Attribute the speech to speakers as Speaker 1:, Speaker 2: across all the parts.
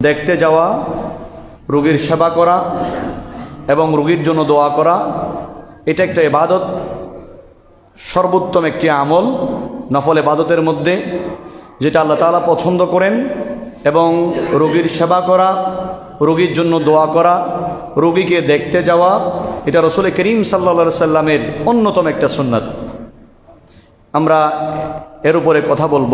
Speaker 1: দেখতে যাওয়া, রোগীর সেবা করা এবং রোগীর জন্য দোয়া করা, এটা একটা এবাদত সর্বোত্তম একটি আমল, নফল এবাদতের মধ্যে, যেটা আল্লাহ তালা পছন্দ করেন এবং রোগীর সেবা করা, রোগীর জন্য দোয়া করা, রোগীকে দেখতে যাওয়া, এটা রসুল করিম সাল্লা সাল্লামের অন্যতম একটা সুন্নাত। আমরা এর উপরে কথা বলব।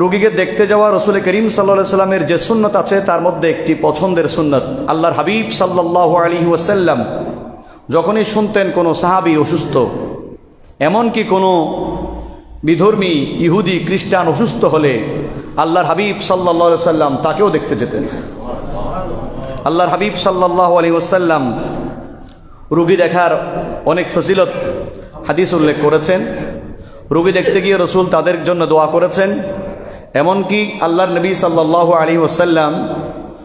Speaker 1: রুগীকে দেখতে যাওয়া রসুল করিম সাল্লা সাল্লামের যে সুন্নত আছে, তার মধ্যে একটি পছন্দের সুন্নত। আল্লাহর হাবিব সাল্লাহ আলী ওয়াসাল্লাম যখনই শুনতেন কোনো সাহাবি অসুস্থ, এমনকি কোনো বিধর্মী ইহুদি, খ্রিস্টান অসুস্থ হলে আল্লাহর হাবিব সাল্লা সাল্লাম তাকেও দেখতে যেতেন। আল্লাহর হাবিব সাল্লাহ আলী ওসাল্লাম রুগী দেখার অনেক ফজিলত, হাদিস উল্লেখ করেছেন। রুগী দেখতে গিয়ে রসুল তাদের জন্য দোয়া করেছেন। এমনকি আল্লাহর নবী সাল্লাহ আলী ওসাল্লাম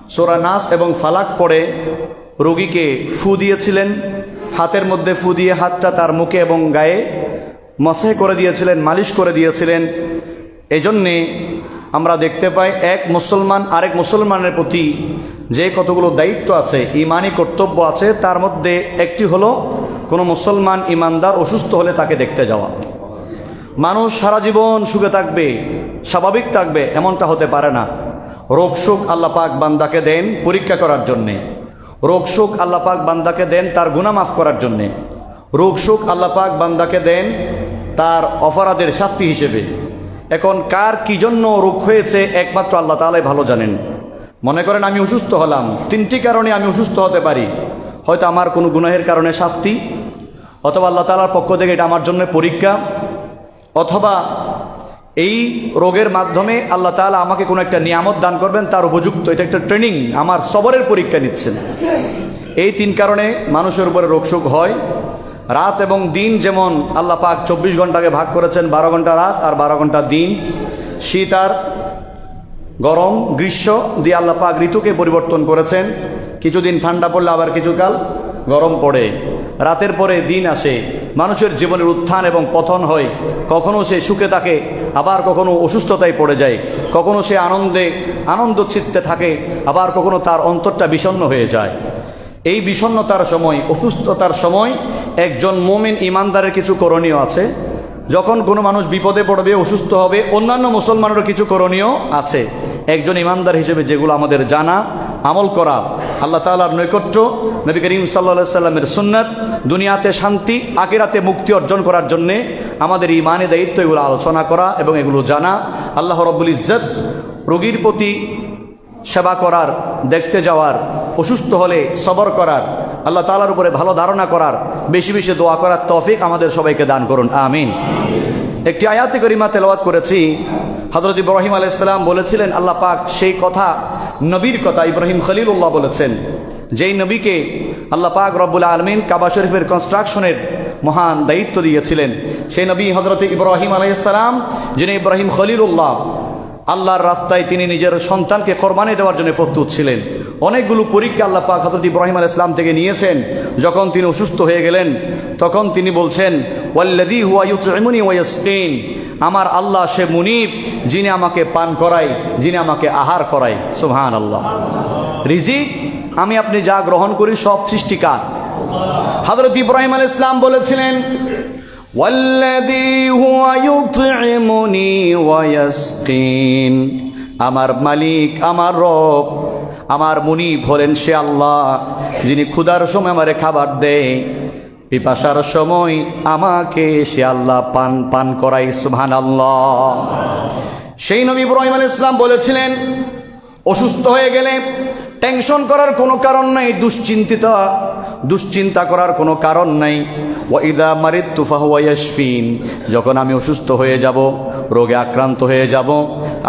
Speaker 1: সোরা নাস এবং ফালাক পড়ে রোগীকে ফু দিয়েছিলেন, হাতের মধ্যে ফু দিয়ে হাতটা তার মুখে এবং গায়ে মসে করে দিয়েছিলেন, মালিশ করে দিয়েছিলেন। এজন্যে আমরা দেখতে পাই এক মুসলমান, আরেক মুসলমানের প্রতি যে কতগুলো দায়িত্ব আছে, ইমানি কর্তব্য আছে, তার মধ্যে একটি হলো কোনো মুসলমান ইমানদার অসুস্থ হলে তাকে দেখতে যাওয়া। মানুষ সারা জীবন সুখে থাকবে, স্বাভাবিক থাকবে, এমনটা হতে পারে না। রোগ সুখ আল্লাহ পাক বান্দাকে দেন পরীক্ষা করার জন্যে। রোগ সুখ আল্লাহ পাক বান্দাকে দেন তার গুণা মাফ করার জন্যে। রোগ সুখ আল্লাহ পাক বান্দাকে দেন তার অপরাধের শাস্তি হিসেবে। এখন কার কি জন্য রোগ হয়েছে একমাত্র আল্লাহ তালাই ভালো জানেন। মনে করেন আমি অসুস্থ হলাম, তিনটি কারণে আমি অসুস্থ হতে পারি। হয়তো আমার কোনো গুনাহের কারণে শাস্তি, অথবা আল্লাহ তালার পক্ষ থেকে এটা আমার জন্য পরীক্ষা। অথবা এই রোগের মাধ্যমে আল্লাহ তাআলা আমাকে কোনো একটা নিয়ামত দান করবেন, তার উপযুক্ত। এটা একটা ট্রেনিং, আমার সবরের পরীক্ষা নিচ্ছেন। এই তিন কারণে মানুষের উপরে রোগশোক হয়। রাত এবং দিন যেমন আল্লাহ পাক চব্বিশ ঘন্টাকে ভাগ করেছেন, বারো ঘণ্টা রাত আর বারো ঘণ্টা দিন। শীত আর গরম, গ্রীষ্ম দিয়ে আল্লাহ পাক ঋতুকে পরিবর্তন করেছেন। কিছুদিন ঠান্ডা পড়লে আবার কিছুকাল গরম পড়ে। রাতের পরে দিন আসে। মানুষের জীবনের উত্থান এবং পতন হয়, কখনো সে সুখে থাকে, আবার কখনো অসুস্থতায় পড়ে যায়, কখনো সে আনন্দে, আনন্দ চিত্তে থাকে, আবার কখনো তার অন্তরটা বিষণ্ণ হয়ে যায়। এই বিষণ্ণতার সময়, অসুস্থতার সময় একজন মোমেন ইমানদারের কিছু করণীয় আছে। যখন কোনো মানুষ বিপদে পড়বে, অসুস্থ হবে, অন্যান্য মুসলমানেরও কিছু করণীয় আছে। একজন ইমানদার হিসেবে যেগুলো আমাদের জানা, আমল করা আল্লাহ তালার নৈকট্য, নবী করিম সাল্লা সাল্লামের সুন্নত, দুনিয়াতে শান্তি আকিরাতে মুক্তি অর্জন করার জন্যে আমাদের ইমানে দায়িত্ব এগুলো আলোচনা করা এবং এগুলো জানা। আল্লাহ রব্বুল ইজ্জত রোগীর প্রতি সেবা করার, দেখতে যাওয়ার, অসুস্থ হলে সবর করার, আল্লাহ তালার উপরে ভালো ধারণা করার, বেশি বেশি দোয়া করার তফিক আমাদের সবাইকে দান করুন, আমিন। একটি আয়াতে করিমা তেলাওয়াত করেছি। হজরত ইব্রাহিম আলাইসাল্লাম বলেছিলেন, আল্লাহ পাক সেই কথা নবীর কথা ইব্রাহিম খলিলুল্লাহ বলেছেন, যেই নবীকে আল্লাহ পাক রব্বুল আলমিন কাবা শরীফের কনস্ট্রাকশনের মহান দায়িত্ব দিয়েছিলেন, সেই নবী হজরত ইব্রাহিম আলাইসালাম যিনি ইব্রাহিম খলিলুল্লাহ, আল্লাহর রাস্তায় তিনি নিজের সন্তানকে কোরবানি দেওয়ার জন্য প্রস্তুত ছিলেন। অনেকগুলো পরীক্ষা আল্লাহ পাক হজরত ইব্রাহিম আল ইসলাম থেকে নিয়েছেন। যখন তিনি অসুস্থ হয়ে গেলেন, তখন তিনি বলছেন ওয়াল্লাদি হুয়াইমুনি ওয়াইসিন আমার আল্লাহ সে মুনিব, যিনি আমাকে পান করায়, যিনি আমাকে আহার করায়। সুহান আল্লাহ রিজিক? আমি আপনি যা গ্রহণ করি সব সৃষ্টিকার। হজরত ইব্রাহিম আল ইসলাম বলেছিলেন আমার মালিক, আমার রব আমার মুনি হলেন সে আল্লাহ, যিনি ক্ষুধার সময় আমারে খাবার দেয়। পিপাসার সময় আমাকে সে আল্লাহ পান পান করাই সুহান আল্লাহ সেই নবী ইব্রাহিম ইসলাম বলেছিলেন অসুস্থ হয়ে গেলে টেনশন করার কোনো কারণ নাই, দুশ্চিন্তিত, দুশ্চিন্তা করার কোনো কারণ নাই। ওয়াইদা মারিদ তুফাহুয়াইয়াসফিন যখন আমি অসুস্থ হয়ে যাব, রোগে আক্রান্ত হয়ে যাব,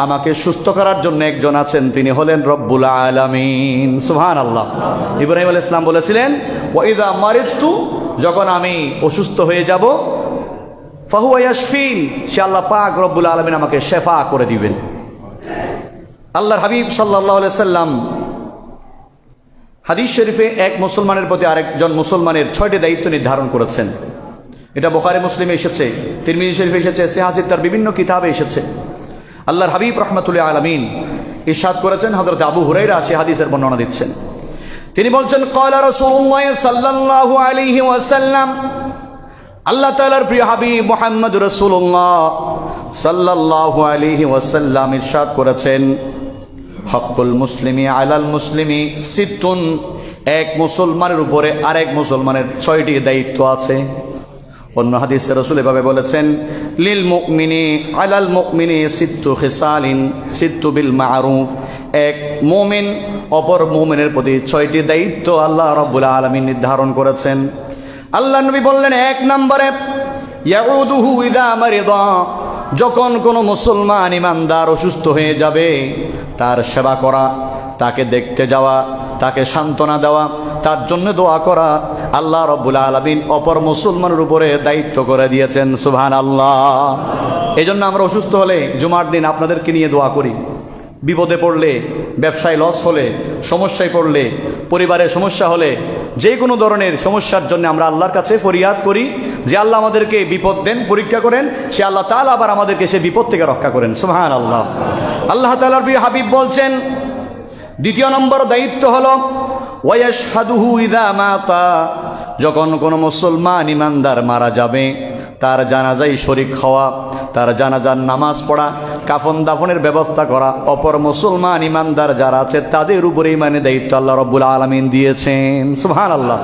Speaker 1: আমাকে সুস্থ করার জন্য একজন আছেন, তিনি হলেন রব্বুল আলামিন। সুহান আল্লাহ ইব্রাহিম আল ইসলাম বলেছিলেন ওয়াইদা মারিদতু, যখন আমি অসুস্থ হয়ে যাব ফাহু ফাহুয়াইয়াসফিন সে আল্লাহ পাক রব্বুল আলমিন আমাকে শেফা করে দিবেন। আল্লাহর হাবিব সাল্লাহ সাল্লাম হাদিস শরীফে এক মুসলমানের প্রতি আরেকজন মুসলমানের ছয়টি দায়িত্ব নির্ধারণ করেছেন। এটা বোখারে, মুসলিমে এসেছে, তিরমিজি শরীফে এসেছে সেহাসিদ তার বিভিন্ন কিতাবে এসেছে। আল্লাহর হাবিব রহমতুল্লাহ আলমিন ইরশাদ করেছেন, হযরত আবু হুরাইরা সে হাদিসের বর্ণনা দিচ্ছেন। তিনি বলছেন আল্লাহ তাআলার প্রিয় হাবিব মুহাম্মদ রাসূলুল্লাহ সাল্লাল্লাহু আলাইহি ওয়াসাল্লাম ইরশাদ করেছেন হকুল মুসলিমি আলাল মুসলিমি সিত্তুন এক মুসলমানের উপরে আরেক মুসলমানের ছয়টি দায়িত্ব আছে। অন্য হাদিসে রসুল এভাবে বলেছেন, লিল মুকমিনি আলাল মুকমিনি সিত্তু খিসালিন সিত্তু বিল মারুফ। এক মুমিন অপর মুমিনের প্রতি ছয়টি দায়িত্ব আল্লাহ রব্বুল আলমী নির্ধারণ করেছেন। আল্লাহ নবী বললেন, এক নম্বরে, ইয়াউদুহু ইদা মারিদা। যখন কোনো মুসলমান ইমানদার অসুস্থ হয়ে যাবে, তার সেবা করা, তাকে দেখতে যাওয়া, তাকে সান্ত্বনা দেওয়া, তার জন্য দোয়া করা আল্লাহ রব্বুল আলমিন অপর মুসলমানের উপরে দায়িত্ব করে দিয়েছেন সুহান আল্লাহ এই জন্য আমরা অসুস্থ হলে জুমার দিন আপনাদেরকে নিয়ে দোয়া করি। বিপদে পড়লে, ব্যবসায় লস হলে, সমস্যায় পড়লে পরিবারের সমস্যা হলে, যে কোনো ধরনের সমস্যার জন্য আমরা আল্লাহর কাছে ফরিয়াদ করি, যে আল্লাহ আমাদেরকে বিপদ দেন, পরীক্ষা করেন, সে আল্লাহ তালা আবার আমাদেরকে সে বিপদ থেকে রক্ষা করেন। সুহান আল্লাহ আল্লাহ তালার প্রিয় হাবিব বলছেন, দ্বিতীয় নম্বর দায়িত্ব হলো ওয়াশহাদুহু ইদা মাতা। যখন কোনো মুসলমান ইমানদার মারা যাবে তার জানাজাই শরিক হওয়া, তার জানাজার নামাজ পড়া, কাফন দাফনের ব্যবস্থা করা, অপর মুসলমান ইমানদার যারা আছে, তাদের উপরে ইমানে দায়িত্ব আল্লাহ রব্বুল আলমিন দিয়েছেন। সুহান আল্লাহ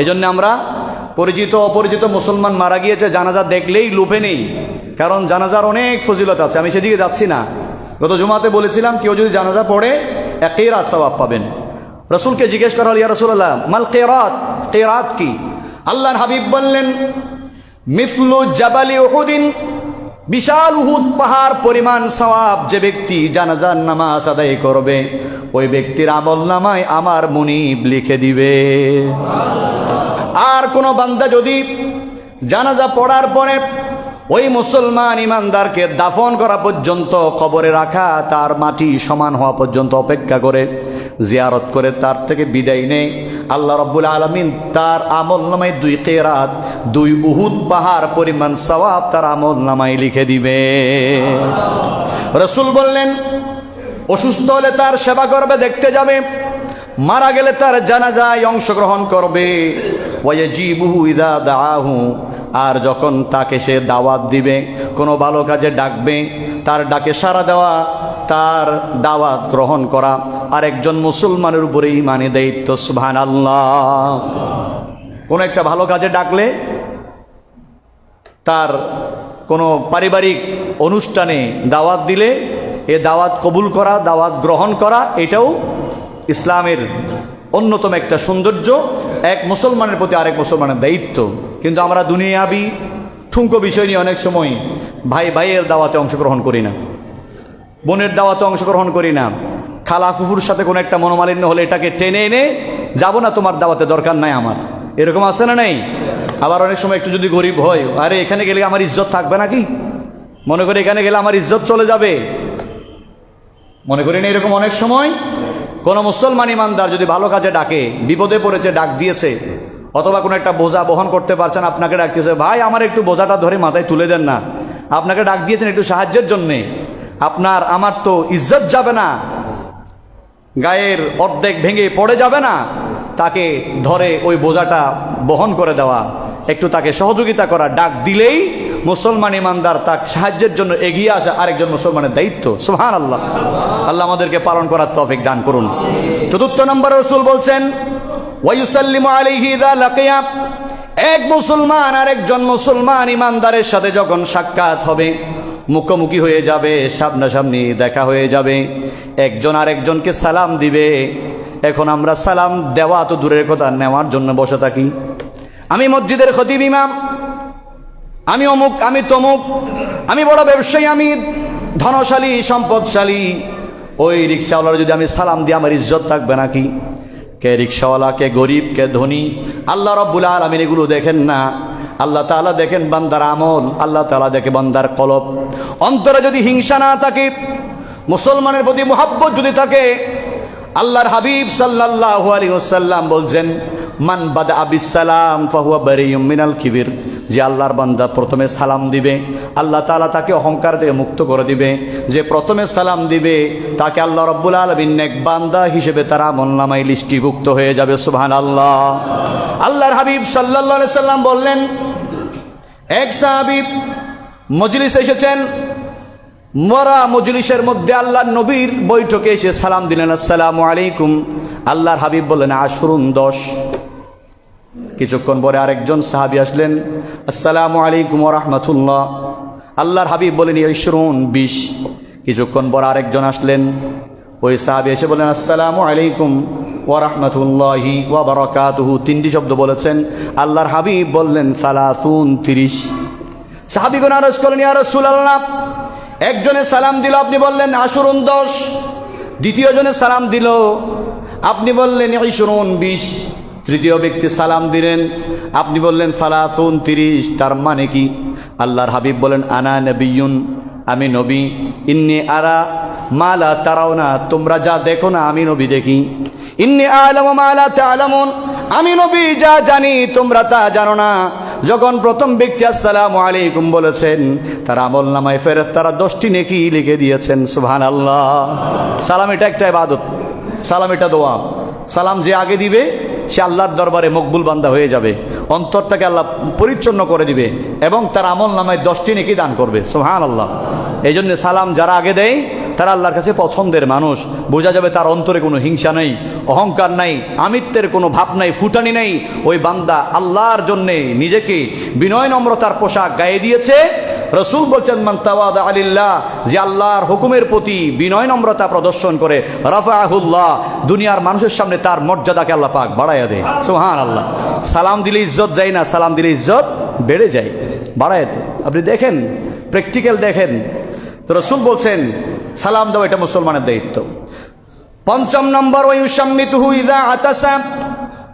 Speaker 1: এই জন্য আমরা পরিচিত, অপরিচিত মুসলমান মারা গিয়েছে, জানাজা দেখলেই লোভে নেই। কারণ জানাজার অনেক ফজিলত আছে, আমি সেদিকে যাচ্ছি না। গত জুমাতে বলেছিলাম, কেউ যদি জানাজা পড়ে একেই রাত সবাব পাবেন। রসুলকে জিজ্ঞেস করা হল, ইয়া রসুল্লাহ মাল কেরাত? কেরাত কি? আল্লাহর হাবিব বললেন মিফলু জাবালি উহুদিন, বিশাল উহুদ পাহাড় পরিমাণ সওয়াব যে ব্যক্তি জানাজার নামাজ আদায় করবে, ওই ব্যক্তির আমল নামায় আমার মুনিব লিখে দিবে। আর কোনো বান্দা যদি জানাজা পড়ার পরে ওই মুসলমান ইমানদারকে দাফন করা পর্যন্ত কবরে রাখা, তার মাটি সমান হওয়া পর্যন্ত অপেক্ষা করে, জিয়ারত করে তার থেকে বিদায় নেই আল্লাহ রব্বুল আলমিন তার আমল নামায় দুই কেরাত, দুই উহুদ পাহাড় পরিমাণ সওয়াব তার আমল নামায় লিখে দিবে। রসুল বললেন, অসুস্থ হলে তার সেবা করবে, দেখতে যাবে। মারা গেলে তার জানাজায় অংশগ্রহণ করবে। ওয়াজিবুহু ইদা দাহু আর যখন তাকে সে দাওয়াত দিবে, কোনো ভালো কাজে ডাকবে, তার ডাকে সাড়া দেওয়া, তার দাওয়াত গ্রহণ করা আর একজন মুসলমানের উপরে ইমানে দায়িত্ব সুবহান আল্লাহ কোনো একটা ভালো কাজে ডাকলে তার কোনো পারিবারিক অনুষ্ঠানে দাওয়াত দিলে, এ দাওয়াত কবুল করা, দাওয়াত গ্রহণ করা, এটাও ইসলামের অন্যতম একটা সৌন্দর্য, এক মুসলমানের প্রতি আরেক মুসলমানের দায়িত্ব। কিন্তু আমরা দুনিয়াবি ঠুঙ্কো বিষয় নিয়ে অনেক সময় ভাই ভাইয়ের দাওয়াতে অংশগ্রহণ করি না। বোনের দাওয়াতে অংশগ্রহণ করি না। খালা ফুফুর সাথে কোনো একটা মনোমালিন্য হলে এটাকে টেনে এনে, যাব না তোমার দাওয়াতে, দরকার নাই আমার। এরকম আছে না নেই? আবার অনেক সময় একটু যদি গরিব হয়, আরে, এখানে গেলে আমার ইজ্জত থাকবে নাকি? মনে করি এখানে গেলে আমার ইজ্জত চলে যাবে। মনে করি না এরকম অনেক সময়? কোনো মুসলমান ইমানদার যদি ভালো কাজে ডাকে, বিপদে পড়েছে, ডাক দিয়েছে, অথবা কোনো একটা বোঝা বহন করতে পারছেন, আপনাকে ডাকতেছে, ভাই, আমার একটু বোঝাটা ধরে মাথায় তুলে দেন না। আপনাকে ডাক দিয়েছেন একটু সাহায্যের জন্যে। আপনার, আমার তো ইজ্জত যাবে না। গায়ের অর্ধেক ভেঙে পড়ে যাবে না। তাকে ধরে ওই বোঝাটা বহন করে দেওয়া, একটু তাকে সহযোগিতা করা, ডাক দিলেই মুসলমান ইমানদার তার সাহায্যের জন্য এগিয়ে আসা আরেকজন মুসলমানের দায়িত্ব। সুহান আল্লাহ আল্লাহ আমাদেরকে পালন করার তফিক দান করুন। চতুর্থ নম্বর রসুল বলছেন এক মুসলমান আর একজন মুসলমান ইমানদারের সাথে যখন সাক্ষাৎ হবে, মুখোমুখি হয়ে যাবে, সামনাসামনি দেখা হয়ে যাবে, একজন আরেকজনকে সালাম দিবে। এখন আমরা সালাম দেওয়া তো দূরের কথা, নেওয়ার জন্য বসে থাকি। আমি মসজিদের খতিব ইমাম আমি অমুক, আমি তমুক, আমি বড় ব্যবসায়ী, আমি ধনশালী, সম্পদশালী। ওই রিক্সাওয়ালার যদি আমি সালাম দিই, আমার ইজ্জত থাকবে নাকি? কে রিক্সাওয়ালা, কে গরিব, কে ধনী? আল্লাহ রব্বুল আলমিন এগুলো দেখেন না। আল্লাহ তাআলা দেখেন বান্দার আমল, আল্লাহ তাআলা দেখে বান্দার কলব। অন্তরে যদি হিংসা না থাকে, মুসলমানের প্রতি মোহাব্বত যদি থাকে, আল্লাহর হাবিব সাল্লাল্লাহু আলাইহি ওয়াসাল্লাম বলছেন, মান বাদ আবিস সালাম ফাহুয়া বারিয়ুম মিনাল কিবির। যে আল্লাহর বান্দা প্রথমে সালাম দিবে, আল্লাহ তালা তাকে অহংকার থেকে মুক্ত করে দিবে। যে প্রথমে সালাম দিবে, তাকে আল্লাহ রব্বুল আলমিন এক বান্দা হিসেবে তারা আমলনামাই লিস্টিভুক্ত হয়ে যাবে সুবহান আল্লাহ আল্লাহর হাবিব সাল্লাহ সাল্লাম বললেন, এক সাহাবিব মজলিস এসেছেন, মরা মজলিসের মধ্যে আল্লাহর নবীর বৈঠকে এসে সালাম দিলেন, আসসালামু আলাইকুম। আল্লাহর হাবিব বললেন আশুরুন দশ। কিছুক্ষণ পরে আরেকজন সাহাবি আসলেন, আসসালামু আলাইকুম রহমতুল্লাহ। আল্লাহর হাবিব বলেন, ইশরুন, বিশ। কিছুক্ষণ পর আরেকজন আসলেন, ওই সাহাবি এসে বলেন আসসালামু আলাইকুম ওরহমতুল্লাহি ওয়াবারাকাতুহু তিনটি শব্দ বলেছেন, আল্লাহর হাবিব বললেন, সালাসুন, তিরিশ। সাহাবিগুন আরজ করলেন, ইয়া রাসূলুল্লাহ। একজনে সালাম দিল, আপনি বললেন আশুরুন দশ। দ্বিতীয় জনে সালাম দিল, আপনি বললেন, ইশরুন, বিশ। তৃতীয় ব্যক্তি সালাম দিলেন। আপনি বললেন, সালাসুন তিরিশ, তার মানে কি? আল্লাহর হাবিব বলেন, আনা নবিয়ুন, আমি নবী। ইন্নি আরা মালা তারাও না তোমরা যা দেখো না, আমি নবী দেখি। ইন্নি আলম মালা তালামুন আমি নবী, যা জানি, তোমরা তা জানো না। যখন প্রথম ব্যক্তি আসসালামু আলাইকুম বলেছেন, তার আমল নামায় ফেরত তারা দশটি নেকি লিখে দিয়েছেন সুবহান আল্লাহ সালাম এটা একটা ইবাদত, সালাম এটা দোয়া। সালাম যে আগে দিবে সে আল্লাহর দরবারে মকবুল বান্দা হয়ে যাবে। অন্তরটাকে আল্লাহ পরিচ্ছন্ন করে দিবে এবং তার আমল নামায় দশটি নেকি দান করবে। সোহান আল্লাহ এই জন্য সালাম যারা আগে দেয়, তারা আল্লাহর কাছে পছন্দের মানুষ। বোঝা যাবে তার অন্তরে কোনো হিংসা নেই, অহংকার নাই, আমিত্বের কোনো ভাব নাই, ফুটানি নেই। ওই বান্দা আল্লাহর জন্যে নিজেকে বিনয় নম্রতার পোশাক গায়ে দিয়েছে রসুল বলছেন, মান আলিল্লাহ যে আল্লাহর হুকুমের প্রতি বিনয় নম্রতা প্রদর্শন করে রাফাহুল্লাহ দুনিয়ার মানুষের সামনে তার মর্যাদাকে আল্লাহ পাক বাড়াইয়া দেয়। সোহান আল্লাহ সালাম দিলে ইজ্জত যায় না, সালাম দিলে ইজ্জত বেড়ে যায়। বাড়াইয়া দেয়। আপনি দেখেন, প্র্যাকটিক্যাল দেখেন। তো রসুল বলছেন, সালাম দেওয়া এটা মুসলমানের দায়িত্ব। পঞ্চম নম্বর ওই উসাম্মিতুহু ইদা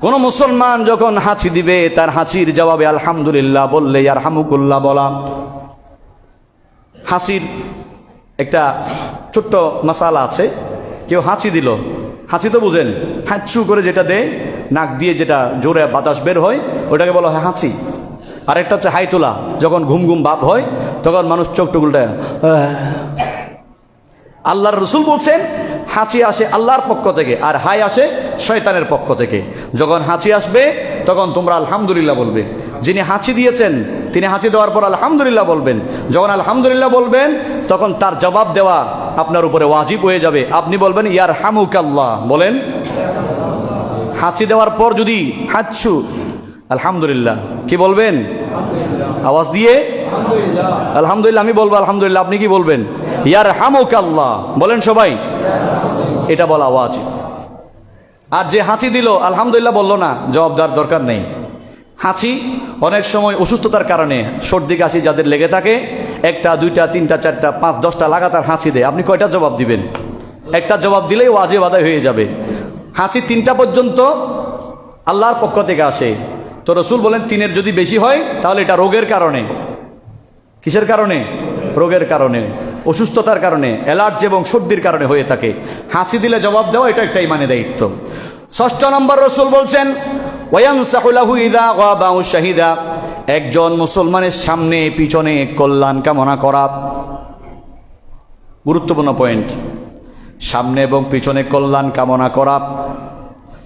Speaker 1: কোন মুসলমান যখন হাঁচি দিবে, তার হাঁচির জবাবে, আলহামদুলিল্লাহ বললে আর হামুকুল্লাহ বলা। হাসির একটা ছোট্ট মশালা আছে। কেউ হাঁচি দিল। হাঁচি তো বুঝেন, হাঁচু করে যেটা দেয়, নাক দিয়ে যেটা জোরে বাতাস বের হয়, ওটাকে বলা হয় হাঁচি। আরেকটা হচ্ছে হাই তোলা যখন ঘুম ঘুম ভাব হয়, তখন মানুষ চোখ টুকুলটা আল্লাহর রসুল বলছেন, হাঁচি আসে আল্লাহর পক্ষ থেকে, আর হাই আসে শয়তানের পক্ষ থেকে। যখন হাঁচি আসবে তখন তোমরা আলহামদুলিল্লাহ বলবে। যিনি হাঁচি দিয়েছেন, তিনি হাঁচি দেওয়ার পর আলহামদুলিল্লাহ বলবেন। যখন আলহামদুলিল্লাহ বলবেন, তখন তার জবাব দেওয়া আপনার উপরে ওয়াজিব হয়ে যাবে। আপনি বলবেন ইয়ার হামুক আল্লাহ বলেন, হাঁচি দেওয়ার পর যদি হাঁচছু, আলহামদুলিল্লাহ। কি বলবেন? আওয়াজ দিয়ে? আলহামদুলিল্লাহ, আমি বলব, আলহামদুলিল্লাহ। আপনি কি বলবেন? ইয়ার হামুক আল্লাহ বলেন সবাই, এটা বলা আওয়াজ আর যে হাঁচি দিল, আলহামদুলিল্লাহ বলল না, জবাব দেওয়ার দরকার নেই। হাঁচি অনেক সময় অসুস্থতার কারণে সর্দি কাশি যাদের লেগে থাকে, একটা, দুইটা, তিনটা, চারটা, পাঁচ, দশটা লাগাতার হাঁচি দেয়। আপনি কয়টা জবাব দিবেন? একটা জবাব দিলেই ওয়াজে বাদায় হয়ে যাবে। হাঁচি তিনটা পর্যন্ত আল্লাহর পক্ষ থেকে আসে। তো রসুল বলেন, তিনের যদি বেশি হয়, তাহলে এটা রোগের কারণে। কিসের কারণে? রোগের কারণে। অসুস্থতার কারণে, অ্যালার্জি এবং সর্দির কারণে হয়ে থাকে। হাঁচি দিলে জবাব দেওয়া, এটা একটা ইমানে দায়িত্ব। ষষ্ঠ নম্বর রসুল বলছেন শাহিদা একজন মুসলমানের সামনে, পিছনে কল্যাণ কামনা করা। গুরুত্বপূর্ণ পয়েন্ট। সামনে এবং পিছনে কল্যাণ কামনা করা।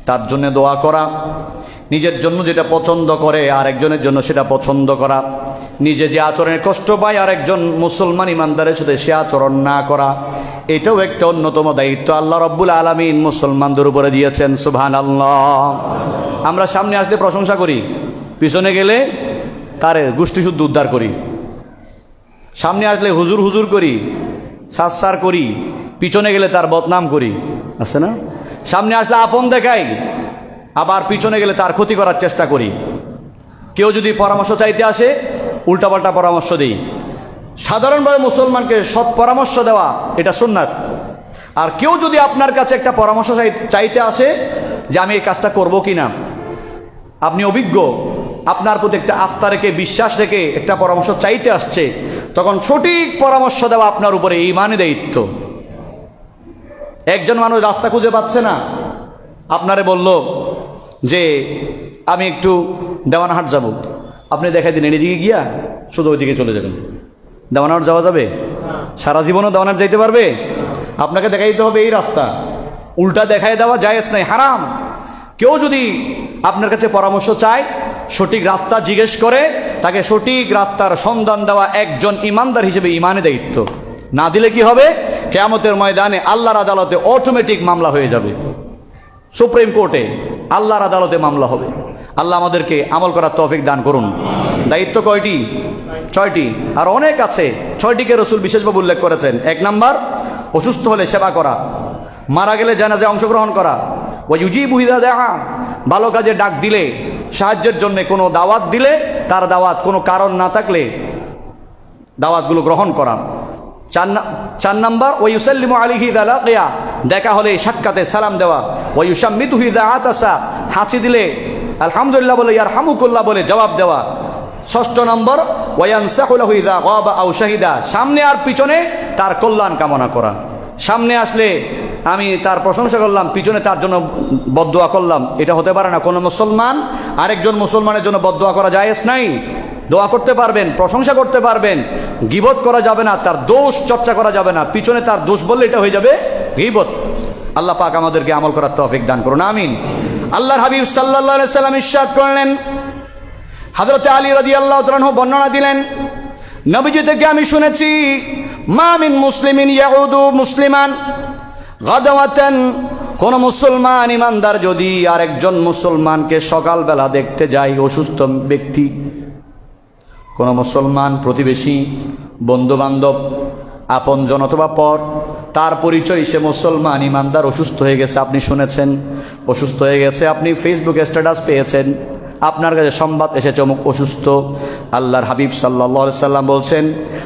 Speaker 1: তার জন্য দোয়া করা, নিজের জন্য যেটা পছন্দ করে আরেকজনের জন্য সেটা পছন্দ করা, নিজে যে আচরণের কষ্ট পায় আরেকজন মুসলমান ইমানদারের সাথে সে আচরণ না করা, এটাও একটা অন্যতম দায়িত্ব। আল্লাহ রব্বুল আলমিন মুসলমানদের উপরে দিয়েছেন সুবহান আল্লাহ আমরা সামনে আসলে প্রশংসা করি, পিছনে গেলে তারে গোষ্ঠী শুদ্ধ উদ্ধার করি। সামনে আসলে হুজুর হুজুর করি সার করি, পিছনে গেলে তার বদনাম করি। আছে না? সামনে আসলে আপন দেখাই, আবার পিছনে গেলে তার ক্ষতি করার চেষ্টা করি। কেউ যদি পরামর্শ চাইতে আসে, উল্টাপাল্টা পরামর্শ দিই। সাধারণভাবে মুসলমানকে সৎ পরামর্শ দেওয়া, এটা সুন্নাত। আর কেউ যদি আপনার কাছে একটা পরামর্শ চাই- চাইতে আসে যে আমি এই কাজটা করব কি না আপনি অভিজ্ঞ, আপনার প্রতি একটা আস্থা রেখে, বিশ্বাস রেখে একটা পরামর্শ চাইতে আসছে, তখন সঠিক পরামর্শ দেওয়া আপনার উপরে ইমানে দায়িত্ব। একজন মানুষ রাস্তা খুঁজে পাচ্ছে না। আপনারে বলল যে, আমি একটু দেওয়ানহাট যাব। আপনি দেখাই দিন এদিকে গিয়া শুধু ওইদিকে চলে যাবেন। দেওয়ানার যাওয়া যাবে? সারা জীবনও দেওয়ানার যাইতে পারবে? আপনাকে দেখাই দিতে হবে এই রাস্তা। উল্টা দেখায় দেওয়া জায়েজ নাই, হারাম। কেউ যদি আপনার কাছে পরামর্শ চায়, সঠিক রাস্তা জিজ্ঞেস করে, তাকে সঠিক রাস্তার সন্ধান দেওয়া একজন ইমানদার হিসেবে ইমানে দায়িত্ব। না দিলে কি হবে? কেয়ামতের ময়দানে আল্লাহর আদালতে অটোমেটিক মামলা হয়ে যাবে। সুপ্রিম কোর্টে আল্লাহর আদালতে মামলা হবে। আল্লাহ আমাদেরকে আমল করার তফিক দান করুন। দায়িত্ব কয়টি? ছয়টি। আর অনেক আছে, ছয়টিকে রসুল বিশেষভাবে উল্লেখ করেছেন। এক নাম্বার, অসুস্থ হলে সেবা করা। মারা গেলে জানাজে অংশগ্রহণ করা। ও ইউজি বুহিদা দেখা ভালো কাজে ডাক দিলে, সাহায্যের জন্য কোনো দাওয়াত দিলে, তার দাওয়াত কোনো কারণ না থাকলে দাওয়াতগুলো গ্রহণ করা। চার চার নাম্বার ওয়ুসাল্লিম আলিহি দালাকিয়া দেখা হলে সাক্ষাতে সালাম দেওয়া। ওয়ুসাম্মিদুহি আতাসা। হাসি দিলে আলহামদুলিল্লাহ বলে ইয়ার হামুকুল্লাহ বলে জবাব দেওয়া। ষষ্ঠ নম্বর ওয়ানসাহুলাহুইদা ওয়াবা আউ শাহিদা। সামনে আর পিছনে তার কল্যাণ কামনা করা। সামনে আসলে আমি তার প্রশংসা করলাম, পিছনে তার জন্য বদদোয়া করলাম। এটা হতে পারে না কোনো মুসলমান, আরেকজন মুসলমানের জন্য বদদোয়া করা জায়েজ নাই। দোয়া করতে পারবেন, প্রশংসা করতে পারবেন, গিবত করা যাবে না, তার দোষ চর্চা করা যাবে না, পিছনে তার দোষ বললে এটা হয়ে যাবে গিবত। আল্লাহ পাক আমাদেরকে আমল করার তফিক দান করুন, আমিন। আল্লাহর হাবিব সাল্লাল্লাহু সাল্লাম ইরশাদ করলেন। হযরতে আলী রাদিয়াল্লাহু তাআলা বর্ণনা দিলেন, নবীজি থেকে আমি শুনেছি মামিন মুসলিমিন ইয়াহুদু মুসলিমান, গাদাওয়াতান, কোন মুসলমান ইমানদার যদি আরেকজন মুসলমানকে সকালবেলা দেখতে যায়, অসুস্থ ব্যক্তি কোনো মুসলমান, প্রতিবেশী, বন্ধুবান্ধব, আপনজন অথবা পর, তার পরিচয় সে মুসলমান, ইমানদার, অসুস্থ হয়ে গেছে, আপনি শুনেছেন। অসুস্থ হয়ে গেছে, আপনি ফেসবুকে স্ট্যাটাস পেয়েছেন। আপনার কাছে সংবাদ এসেছে, অমুক অসুস্থ। আল্লাহর হাবিব সাল্লা সাল্লাম বলছেন,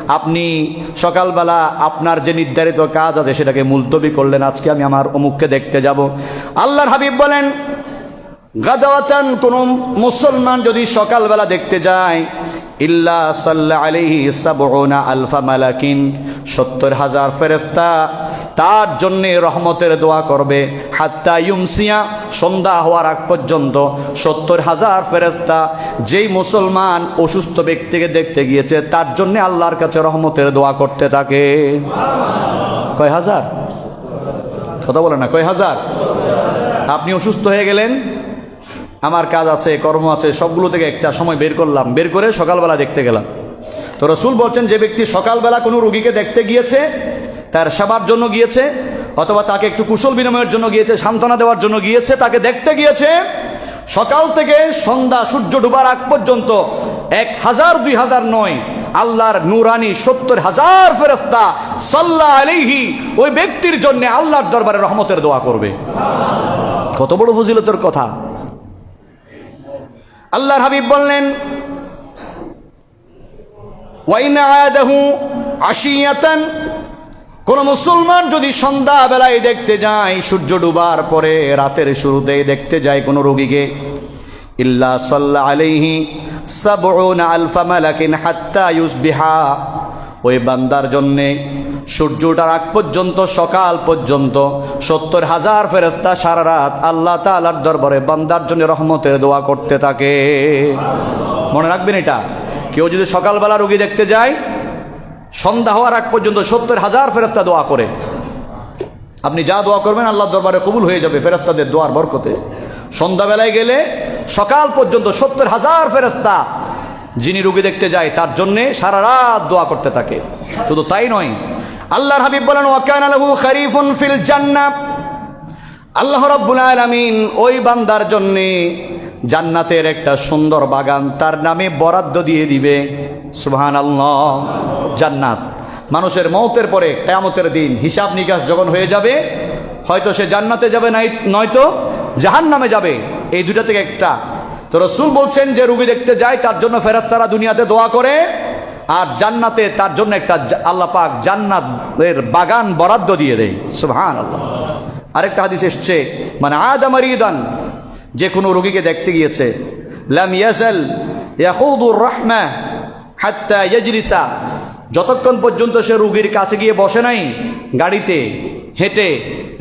Speaker 1: আপনি সকালবেলা আপনার যে নির্ধারিত কাজ আছে, সেটাকে মুলতবি করলেন। আজকে আমি আমার অমুককে দেখতে যাব। আল্লাহর হাবিব বলেন, গাদাওয়াতান, কোন মুসলমান যদি সকালবেলা দেখতে যায় ইল্লা সাল্লা আলাইহি সাবউনা আলফা মালাকিন, সত্তর হাজার ফেরেস্তা তার জন্য রহমতের দোয়া করবে। হাত্তা ইউমসিয়া, সন্ধ্যা হওয়ার আগ পর্যন্ত সত্তর হাজার ফেরেস্তা যেই মুসলমান অসুস্থ ব্যক্তিকে দেখতে গিয়েছে, তার জন্য আল্লাহর কাছে রহমতের দোয়া করতে থাকে। কয় হাজার? কথা বলে না, কয় হাজার? আপনি অসুস্থ হয়ে গেলেন? আমার কাজ আছে, কর্ম আছে, সবগুলো থেকে একটা সময় বের করলাম। বের করে সকালবেলা দেখতে গেলাম। তো রসুল বলছেন, যে ব্যক্তি সকালবেলা কোনো রুগীকে দেখতে গিয়েছে, তার সেবার জন্য গিয়েছে, অথবা তাকে একটু কুশল বিনিময়ের জন্য গিয়েছে, সান্ত্বনা দেওয়ার জন্য গিয়েছে, তাকে দেখতে গিয়েছে, সকাল থেকে সন্ধ্যা সূর্য ডুবার আগ পর্যন্ত এক হাজার, দুই হাজার নয়, আল্লাহর নুরানি সত্তর হাজার ফেরস্তা সাল্লাহ আলিহি ওই ব্যক্তির জন্য আল্লাহর দরবারে রহমতের দোয়া করবে। কত বড় ফজিলতের কথা। আল্লাহর হাবিব বললেন, ওয়াইন আয়াদাহু আশিয়াতান। কোন মুসলমান যদি সন্ধ্যা বেলায় দেখতে যায়, সূর্য ডুবার পরে রাতের শুরুতে দেখতে যায় কোনো রোগীকে, ইল্লা সাল্লা আলাইহি সাবউনা আলফা মালাকিন হাত্তা ইউসবিহা। ওই বান্দার জন্যে সূর্যটার আগ পর্যন্ত, সকাল পর্যন্ত সত্তর হাজার ফেরস্তা সারা রাত আল্লাহ তালার দরবারে বান্দার জন্য রহমতের দোয়া করতে থাকে। মনে রাখবেন এটা? কেউ যদি সকালবেলা রুগী দেখতে যায়, সন্ধ্যা হওয়ার আগ পর্যন্ত সত্তর হাজার ফেরস্তা দোয়া করে। আপনি যা দোয়া করবেন আল্লাহর দরবারে কবুল হয়ে যাবে ফেরস্তাদের দোয়ার বরকতে। সন্ধ্যাবেলায় গেলে সকাল পর্যন্ত সত্তর হাজার ফেরস্তা যিনি রুগী দেখতে যায়, তার জন্যে সারা রাত দোয়া করতে থাকে। শুধু তাই নয় আল্লাহর হাবিব বলেন ওয়াকান আলহু খারিফুন ফিল জান্নাত আল্লাহ রাব্বুল আলামিন ওই বান্দার জন্যে জান্নাতের একটা সুন্দর বাগান তার নামে বরাদ্দ দিয়ে দিবে। সুবহান আল্লাহ জান্নাত। মানুষের মৌতের পরে কেয়ামতের দিন হিসাব নিকাশ যখন হয়ে যাবে, হয়তো সে জান্নাতে যাবে নাই, নয়তো জাহান নামে যাবে। এই দুটা থেকে একটা। তো রসুল বলছেন যে রুগী দেখতে যায়, তার জন্য ফেরাস্তারা দুনিয়াতে দোয়া করে। আর জান্নাতে তার জন্য একটা আল্লাহ পাক জান্নাতের বাগান বরাদ্দ দিয়ে দেয়। সুবহান আল্লাহ আরেকটা হাদিস এসছে মানে আদম আরিদান, যে কোনো রোগীকে দেখতে গিয়েছে। লাম ইয়াসাল ইয়াখুদুর রাহমা হাত্তা ইয়াজলিসা। যতক্ষণ পর্যন্ত সে রুগীর কাছে গিয়ে বসে নাই, গাড়িতে, হেঁটে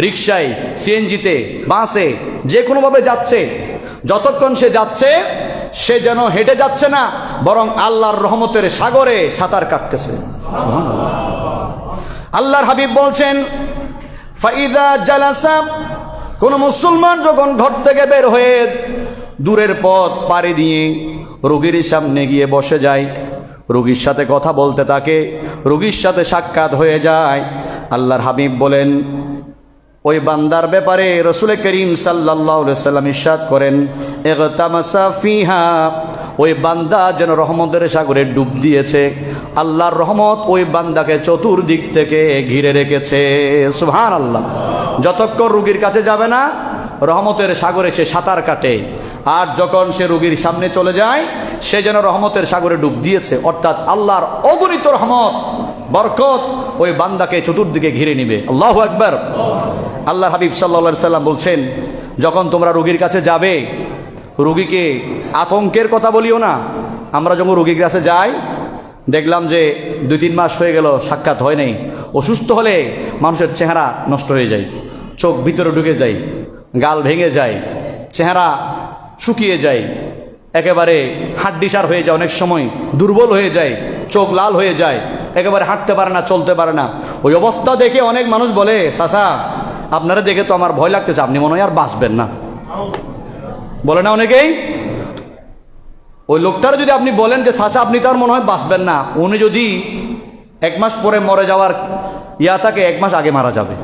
Speaker 1: রিক্সায় সিএনজিতে, বাসে, যে কোনোভাবে যাচ্ছে, যতক্ষণ সে যাচ্ছে সে যেন হেঁটে যাচ্ছে না, বরং আল্লাহর রহমতের সাগরে সাঁতার কাটতেছে। আল্লাহর হাবিব বলছেন, ফাইদা জালাসা কোন মুসলমান যখন ঘর থেকে বের হয়ে দূরের পথ পাড়ি দিয়ে রোগীর সামনে গিয়ে বসে যায়, রোগীর সাথে কথা বলতে থাকে, রোগীর সাথে সাক্ষাৎ হয়ে যায়, আল্লাহর হাবিব বলেন ওই বান্দার ব্যাপারে রসুল করিম সাল্লাম ইস্বাদ করেন ওই বান্দা যেন রহমতের সাগরে ডুব দিয়েছে। আল্লাহর রহমত ওই বান্দাকে চতুর্দিক থেকে ঘিরে রেখেছে। সুহান আল্লাহ যতক্ষণ রুগীর কাছে যাবে না, রহমতের সাগরে সে সাঁতার কাটে। আর যখন সে রুগীর সামনে চলে যায়, সে যেন রহমতের সাগরে ডুব দিয়েছে। অর্থাৎ আল্লাহর অগণিত রহমত বরকত ওই বান্দাকে চতুর্দিকে ঘিরে নিবে। আল্লাহ একবার আল্লাহ হাবিব সাল্লা সাল্লাম বলছেন, যখন তোমরা রুগীর কাছে যাবে, রুগীকে আতঙ্কের কথা বলিও না। আমরা যখন রুগীর কাছে যাই, দেখলাম যে দুই তিন মাস হয়ে গেল, সাক্ষাৎ হয় নাই। অসুস্থ হলে মানুষের চেহারা নষ্ট হয়ে যায়, চোখ ভিতরে ঢুকে যায়, গাল ভেঙে যায়, চেহারা শুকিয়ে যায়। একেবারে হাড্ডিসার হয়ে যায় অনেক সময়, দুর্বল হয়ে যায়, চোখ লাল হয়ে যায়। একেবারে হাঁটতে পারে না, চলতে পারে না। ওই অবস্থা দেখে অনেক মানুষ বলে সাসা আপনারা দেখে তো আমার ভয় লাগতেছে, আপনি মনে হয় আর বাঁচবেন না। বলে না অনেকেই? ওই লোকটার যদি আপনি বলেন যে সাসা আপনি তার মনে হয় বাঁচবেন না। উনি যদি এক মাস পরে মরে যাওয়ার ইয়া থাকে, এক মাস আগে মারা যাবে।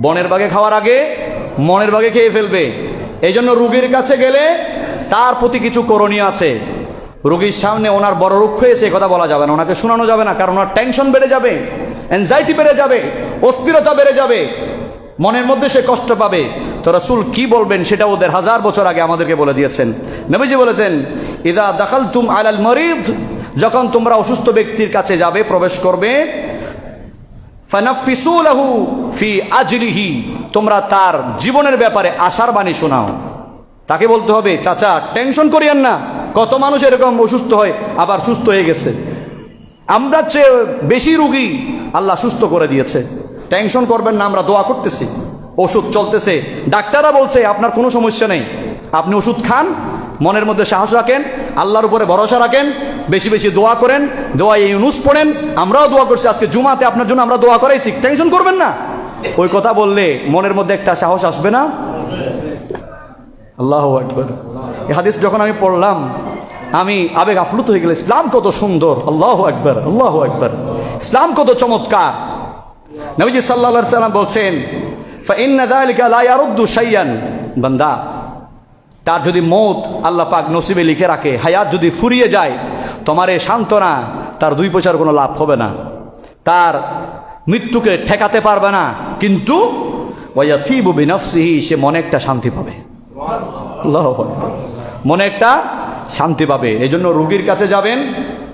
Speaker 1: বনের বাগে খাওয়ার আগে, মনের বাগে খেয়ে ফেলবে। এই জন্য রুগীর কাছে গেলে তার প্রতি কিছু করণীয় আছে। রুগীর সামনে ওনার বড় রুক্ষ হয়েছে কথা বলা যাবে না। ওনাকে শোনানো যাবে না, কারণ ওনার টেনশন বেড়ে যাবে অ্যাংজাইটি বেড়ে যাবে, অস্থিরতা বেড়ে যাবে। মনের মধ্যে সে কষ্ট পাবে। তো রাসুল কি বলবেন সেটা ওদের হাজার বছর আগে আমাদেরকে বলে দিয়েছেন। নবীজি বলেছেন, ইদা দাখাল তুম আলাল মরিদ যখন তোমরা অসুস্থ ব্যক্তির কাছে যাবে, প্রবেশ করবে ফি আজরিহি তোমরা তার জীবনের ব্যাপারে আশার বাণী শোনাও। তাকে বলতে হবে, চাচা টেনশন করিয়েন না। কত মানুষ এরকম অসুস্থ হয়, আবার সুস্থ হয়ে গেছে। আমরা চেয়ে বেশি রুগী আল্লাহ সুস্থ করে দিয়েছে। টেনশন করবেন না, আমরা দোয়া করতেছি। ওষুধ চলতেছে। ডাক্তাররা বলছে, আপনার কোনো সমস্যা নেই। আপনি ওষুধ খান, মনের মধ্যে সাহস রাখেন, আল্লাহর উপরে ভরসা রাখেন, বেশি বেশি দোয়া করেন দোয়া ইউনুস পড়েন। আমরাও দোয়া করছি, আজকে জুমাতে আপনার জন্য আমরা দোয়া করাইছি। টেনশন করবেন না। ওই কথা বললে মনের মধ্যে একটা সাহস আসবে না? আল্লাহ একবার এ হাদিস যখন আমি পড়লাম, আমি আবেগ আফলুত হয়ে গেল, ইসলাম কত সুন্দর, আল্লাহ একবার আল্লাহ একবার ইসলাম কত চমৎকার। নবীজি সাল্লা সাল্লাম বলছেন বান্দা, তার যদি মত আল্লাহ পাক নসিবে লিখে রাখে, হায়াত যদি ফুরিয়ে যায়, তোমার এই সান্ত্বনা, তার দুই পয়সার কোনো লাভ হবে না। তার মৃত্যুকে ঠেকাতে পারবে না, কিন্তু সে মনে একটা শান্তি পাবে। আল্লাহ মনে একটা শান্তি পাবে। এই জন্য রুগীর কাছে যাবেন,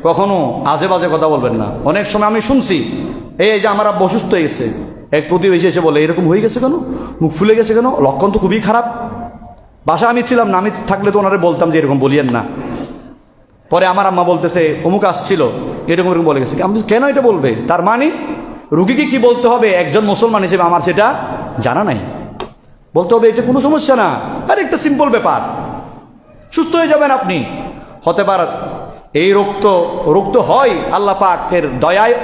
Speaker 1: কখনো আজে বাজে কথা বলবেন না। অনেক সময় আমি শুনছি, এই যে আমার আব্বা অসুস্থ হয়ে গেছে, এক প্রতিবেশী এসে বলে, এরকম হয়ে গেছে কেন? মুখ ফুলে গেছে কেন? লক্ষণ তো খুবই খারাপ। বাসা আমি ছিলাম না, আমি থাকলে তো ওনারে বলতাম যে এরকম বলিয়েন না। পরে আমার আম্মা বলতেছে, অমুক আসছিল, এরকম এরকম বলে গেছে। আমি কেন এটা বলবে? তার মানে রুগীকে কি বলতে হবে? একজন মুসলমান হিসেবে আমার সেটা জানা নাই। বলতে হবে, এটা কোনো সমস্যা না। আর, একটা সিম্পল ব্যাপার। সুস্থ হয়ে যাবেন আপনি। হতে পার এই রোগ তো রোগ তো হয়, আল্লাহ পাকের দয়ায়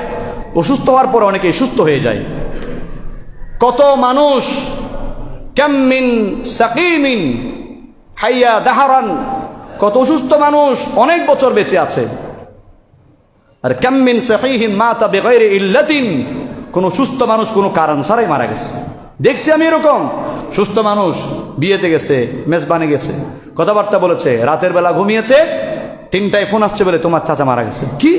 Speaker 1: অসুস্থ হওয়ার পর অনেকেই সুস্থ হয়ে যায়। কত মানুষ ক্যামিন সাকিমিন হাইয়া দাহারান, কত অসুস্থ মানুষ অনেক বছর বেঁচে আছে। আর ক্যামিন সাহিহিন মাতা বেগৈরে ইল্লাতিন, কোন সুস্থ মানুষ কোনো কারণ ছাড়াই মারা গেছে। দেখছি আমি এরকম, সুস্থ মানুষ বিয়েতে গেছে, মেজবানে গেছে। কথাবার্তা বলেছে, রাতের বেলা ঘুমিয়েছে, তিনটায় ফোন আসছে বলে তোমার চাচা মারা গেছে। কি?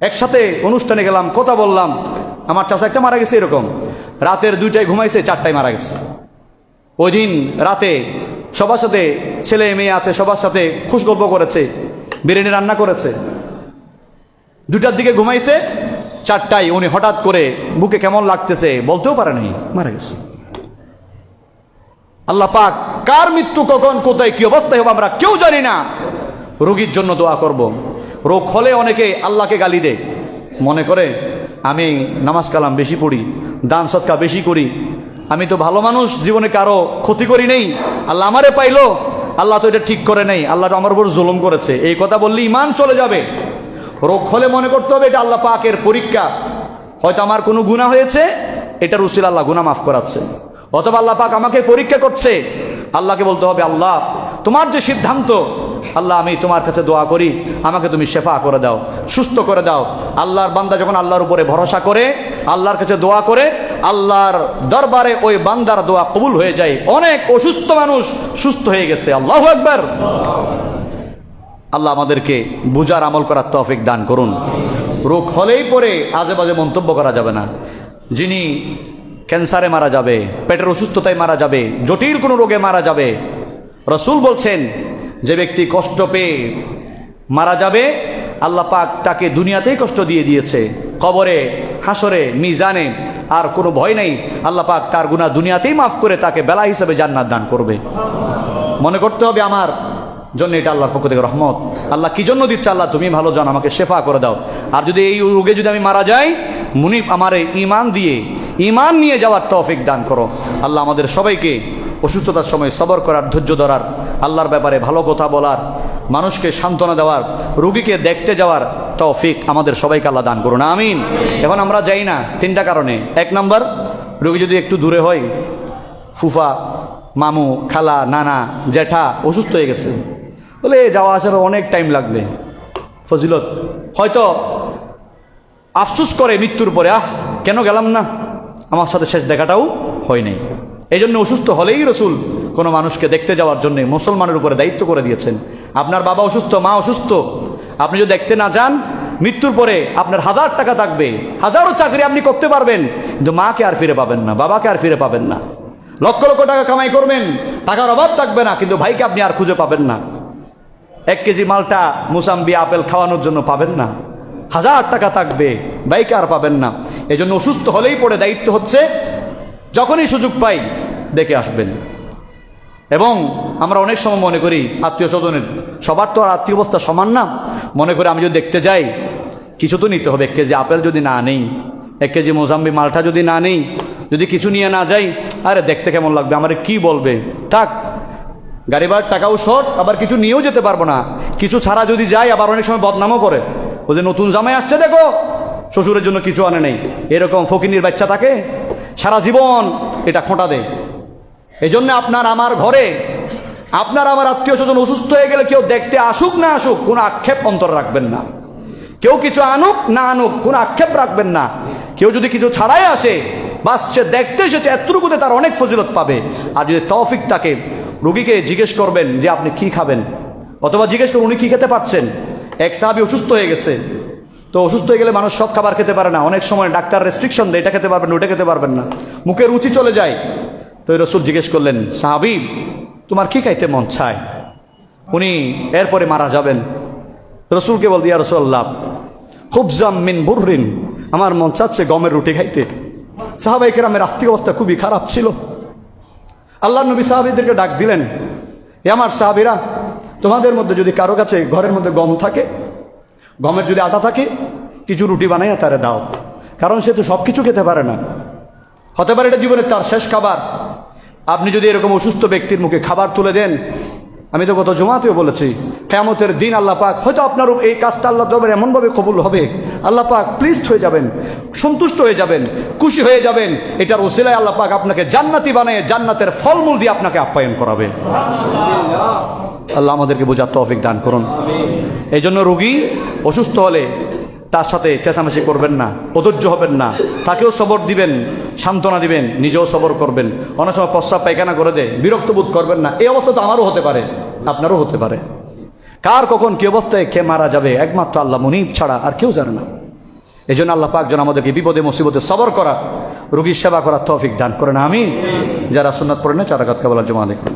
Speaker 1: একসাথে অনুষ্ঠানে গেলাম, কথা বললাম, আমার চাচা একটা মারা গেছে এরকম। রাতের দুইটায় ঘুমাইছে, চারটায় মারা গেছে। ওই দিন রাতে সবার সাথে ছেলে মেয়ে আছে, সবার সাথে খুশ গল্প করেছে, বিরিয়ানি রান্না করেছে। দুটার দিকে ঘুমাইছে, চারটায় উনি হঠাৎ করে বুকে কেমন লাগতেছে বলতেও পারে নাই, মারা গেছে। আল্লাহ পাক, কার মৃত্যু কখন, কোথায়, কি অবস্থায় হবে আমরা কেউ জানি না। রোগীর জন্য দোয়া করব। রোগ হলে অনেকে আল্লাহকে গালি দেয়। মনে করে, আমি নামাজ কালাম বেশি পড়ি, দান সৎকা বেশি করি। আমি তো ভালো মানুষ, জীবনে কারও ক্ষতি করি নেই। আল্লাহ আমারে পাইলো, আল্লাহ তো এটা ঠিক করে নেই। আল্লাহ আমার উপর জুলুম করেছে। এই কথা বললে ইমান চলে যাবে। রোগ হলে মনে করতে হবে এটা আল্লাহ পাকের পরীক্ষা। হয়তো আমার কোনো গুণা হয়েছে এটা রসুল আল্লাহ গুণা মাফ করাচ্ছে। অথবা আল্লাহ পাক আমাকে পরীক্ষা করছে। আল্লাহকে বলতে হবে, আল্লাহ, তোমার যে সিদ্ধান্ত, আল্লাহ, আমি তোমার কাছে দোয়া করি, আমাকে তুমি শেফা করে দাও, সুস্থ করে দাও। আল্লাহর বান্দা যখন আল্লাহর উপরে ভরসা করে, আল্লাহর কাছে দোয়া করে, আল্লাহর দরবারে ওই বান্দার দোয়া কবুল হয়ে যায়। অনেক অসুস্থ মানুষ সুস্থ হয়ে গেছে। আল্লাহ একবার আল্লাহ আমাদেরকে বুজার আমল করার তৌফিক দান করুন। রোগ হলেই পরে আজে বাজে মন্তব্য করা যাবে না। যিনি ক্যান্সারে মারা যাবে, পেটের অসুস্থতায় মারা যাবে, জটিল কোনো রোগে মারা যাবে। রসুল বলছেন, যে ব্যক্তি কষ্ট পেয়ে মারা যাবে, আল্লাহ পাক তাকে দুনিয়াতেই কষ্ট দিয়ে দিয়েছে। কবরে, হাসরে, মিজানে, আর কোনো ভয় নেই, আল্লাহ পাক তার গুণা দুনিয়াতেই মাফ করে তাকে বেলা হিসেবে জান্নাত দান করবে। মনে করতে হবে আমার জন্য এটা আল্লাহর পক্ষ থেকে রহমত। আল্লাহ কি জন্য দিচ্ছে আল্লাহ? তুমি ভালো জানো, আমাকে শেফা করে দাও। আর যদি এই রোগে যদি আমি মারা যাই মুনিপ আমার ইমান দিয়ে ইমান নিয়ে যাওয়ার তৌফিক দান করো। আল্লাহ আমাদের সবাইকে অসুস্থতার সময় সবর করার, ধৈর্য ধরার, আল্লাহর ব্যাপারে ভালো কথা বলার, মানুষকে সান্ত্বনা দেওয়ার, রুগীকে দেখতে যাওয়ার তৌফিক আমাদের সবাইকে আল্লাহ দান করুন। আমিন। এখন আমরা যাই না তিনটা কারণে। এক নম্বর, রুগী যদি একটু দূরে হয়, ফুফা, মামু, খালা, নানা জ্যাঠা অসুস্থ হয়ে গেছে। বলে যাওয়া আসার অনেক টাইম লাগবে। ফজিলত। হয়তো আফসুস করে মৃত্যুর পরে, আহ, কেন গেলাম না? আমার সাথে শেষ দেখাটাও হয় নাই। এই জন্য অসুস্থ হলেই রসুল কোনো মানুষকে দেখতে যাওয়ার জন্য মুসলমানের উপরে দায়িত্ব করে দিয়েছেন। আপনার বাবা অসুস্থ, মা অসুস্থ, আপনি যদি দেখতে না যান, মৃত্যুর পরে আপনার হাজার টাকা থাকবে, হাজারো চাকরি আপনি করতে পারবেন, কিন্তু মাকে আর ফিরে পাবেন না, বাবাকে আর ফিরে পাবেন না। লক্ষ লক্ষ টাকা কামাই করবেন, টাকার অভাব থাকবে না, কিন্তু ভাইকে আপনি আর খুঁজে পাবেন না। এক কেজি মালটা মুসাম্বি আপেল খাওয়ানোর জন্য পাবেন না। হাজার টাকা থাকবে, বাইকে আর পাবেন না। এই জন্য অসুস্থ হলেই পড়ে দায়িত্ব হচ্ছে, যখনই সুযোগ পাই, দেখে আসবেন। এবং আমরা অনেক সময় মনে করি, আত্মীয় স্বজনের, সবার তো আর আত্মীয় অবস্থা সমান না। মনে করে আমি যদি দেখতে যাই, কিছু তো নিতে হবে, এক কেজি আপেল যদি না নেই, এক কেজি মোজাম্বি মালটা যদি না নেই, যদি কিছু নিয়ে না যাই, আরে দেখতে কেমন লাগবে, আমার কি বলবে? থাক, গাড়ি ভাড়ার টাকাও শর্ট, আবার কিছু নিয়েও যেতে পারব না। কিছু ছাড়া যদি যাই, আবার অনেক সময় বদনামও করে। ও যে নতুন জামাই আসছে, দেখো। শ্বশুরের জন্য কিছু আনে নেই। এরকম ফকিনির বাচ্চা থাকে, সারা জীবন এটা খোঁটা দেয়। এই জন্য আপনার আমার ঘরে, আপনার আমার আত্মীয় স্বজন অসুস্থ হয়ে গেলে কেউ দেখতে আসুক না আসুক, কোনো আক্ষেপ অন্তর রাখবেন না। কেউ কিছু আনুক না আনুক, কোনো আক্ষেপ রাখবেন না। কেউ যদি কিছু ছাড়াই আসে, বাস সে দেখতে এসেছে, এতটুকুতে তার অনেক ফজিলত পাবে। আর যদি তৌফিক থাকে, রুগীকে জিজ্ঞেস করবেন যে আপনি কি খাবেন? অথবা জিজ্ঞেস করুন, উনি কি খেতে পারছেন? এক সাহাবি অসুস্থ হয়ে গেছে। তো অসুস্থ হয়ে গেলে মানুষ সব খাবার খেতে পারে না। অনেক সময় ডাক্তার রেস্ট্রিকশন দেয়, এটা খেতে পারবেন, ওটা খেতে পারবেন না। মুখে রুচি চলে যায়। তো এই রসুল জিজ্ঞেস করলেন, সাহাবি, তোমার কি খাইতে মন চায়? উনি এরপরে মারা যাবেন। রসুলকে বল দিয়া রসুল্লাহ খুব মিন বুররিন, আমার মন চাচ্ছে গমের রুটি খাইতে। সাহাবাই কেরামের আর্থিক অবস্থা খুবই খারাপ ছিল। আল্লাহ নবী সাহাবিদেরকে ডাক দিলেন, এ আমার সাহাবিরা তোমাদের মধ্যে যদি কারও কাছে ঘরের মধ্যে গম থাকে, গমের যদি আটা থাকে, কিছু রুটি বানাইয়া তারা দাও। কারণ সে তো সব কিছু খেতে পারে না। হতে পারে এটা জীবনের তার শেষ খাবার। আপনি যদি এরকম অসুস্থ ব্যক্তির মুখে খাবার তুলে দেন আমি তো গত জমাতেও বলেছি কেমতের দিন আল্লাহ পাক হয়তো আপনার এই কাজটা আল্লাহ দরবারে এমনভাবে কবুল হবে। আল্লাহ পাক প্লিজড হয়ে যাবেন সন্তুষ্ট হয়ে যাবেন খুশি হয়ে যাবেন। এটার ওসিলায় আল্লাহ পাক আপনাকে জান্নাতি বানিয়ে জান্নাতের ফলমূল দিয়ে আপনাকে আপ্যায়ন করাবে। আল্লাহ আমাদেরকে বোঝার তৌফিক দান করুন। এই জন্য রুগী অসুস্থ হলে তার সাথে চেঁচামেচি করবেন না, অধৈর্য হবেন না। তাকেও সবর দিবেন, সান্ত্বনা দিবেন, নিজেও সবর করবেন। অনেক সময় প্রস্তাব পায়খানা করে দেয়, বিরক্ত বোধ করবেন না। এই অবস্থা তো আমারও হতে পারে, আপনারও হতে পারে। কার কখন কি অবস্থায় কে মারা যাবে, একমাত্র আল্লাহ মুনিব ছাড়া আর কেউ জানে না। এই জন্য আল্লাহ পাক যেন আমাদেরকে বিপদে, মুসিবতে সবর করা, রুগীর সেবা করার তৌফিক দান করেন আমি যারা সুন্নাত পড়েন চারাকাত কাবলার জমা দেখুন